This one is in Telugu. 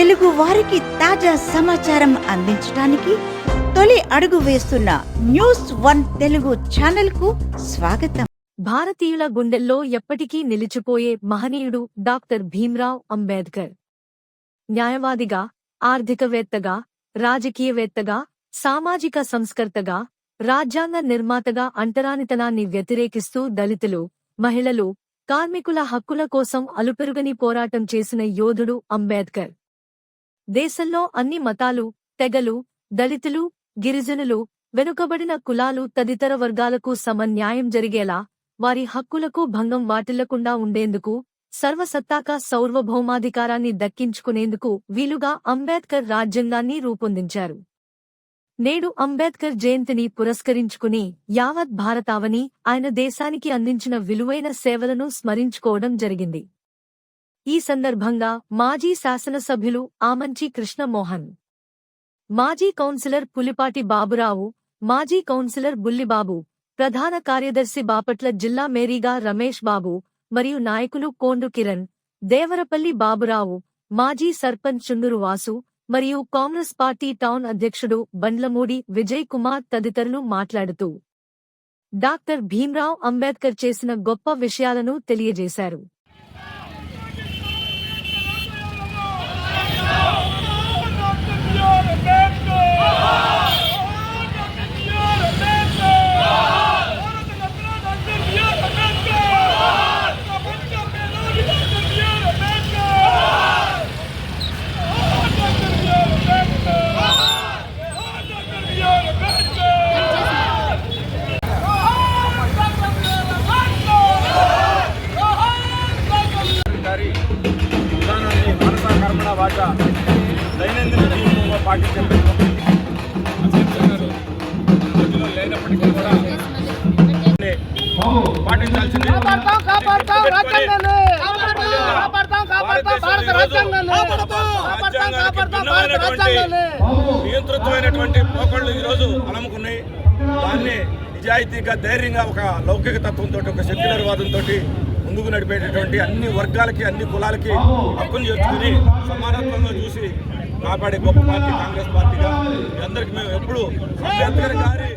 తెలుగు వారికి తాజా సమాచారం అందించడానికి తొలి అడుగు వేస్తున్న న్యూస్ వన్ తెలుగు ఛానల్కు స్వాగతం. భారతీయుల గుండెల్లో ఎప్పటికీ నిలిచిపోయే మహనీయుడు డాక్టర్ భీమ్రావ్ అంబేద్కర్. న్యాయవాదిగా ఆర్థికవేత్తగా రాజకీయవేత్తగా సామాజిక సంస్కర్తగా రాజ్యాంగ నిర్మాతగా అంటరానితనాన్ని వ్యతిరేకిస్తూ దళితులు మహిళలు కార్మికుల హక్కుల కోసం అలుపెరుగని పోరాటం చేసిన యోధుడు అంబేద్కర్. దేశంలో అన్ని మతాలు తెగలు దళితులు గిరిజనులు వెనుకబడిన కులాలు తదితర వర్గాలకు సమన్యాయం జరిగేలా వారి హక్కులకు భంగం వాటిల్లకుండా ఉండేందుకు సర్వసత్తాక సౌర్వభౌమాధికారాన్ని దక్కించుకునేందుకు వీలుగా అంబేద్కర్ రాజ్యాంగాన్ని రూపొందించారు. నేడు అంబేద్కర్ జయంతిని పురస్కరించుకుని యావత్ భారతావని ఆయన దేశానికి అందించిన విలువైన సేవలను స్మరించుకోవడం జరిగింది. ఈ సందర్భంగా మాజీ శాసనసభ్యులు ఆమంచి కృష్ణమోహన్ మాజీ కౌన్సిలర్ పులిపాటి బాబురావు మాజీ కౌన్సిలర్ బుల్లిబాబు ప్రధాన కార్యదర్శి బాపట్ల జిల్లా మేరీగా రమేష్ బాబు మరియు నాయకులు కోండు కిరణ్ దేవరపల్లి బాబురావు మాజీ సర్పంచ్ చుండూరు వాసు మరియు కాంగ్రెస్ పార్టీ టౌన్ అధ్యక్షుడు బండ్లమూడి విజయ్ కుమార్ తదితరులు మాట్లాడుతూ డాక్టర్ భీమ్రావ్ అంబేద్కర్ చేసిన గొప్ప విషయాలను తెలియజేశారు. వాచ దైనందిన జీవితంలో లేనప్పటికీ కూడా పాటించాల్సింది నియంతృత్వమైనటువంటి పోకళ్ళు ఈరోజు అలముకున్నాయి. దాన్ని నిజాయితీగా ధైర్యంగా ఒక లౌకిక తత్వంతో ఒక సెక్యులర్ వాదంతో ముందుకు నడిపేటటువంటి అన్ని వర్గాలకి అన్ని కులాలకి హక్కును చేర్చుకుని సమానత్వంగా చూసి కాపాడే గొప్ప పార్టీ కాంగ్రెస్ పార్టీగా. మీ అందరికీ మేము ఎప్పుడు అంబేద్కర్ గారి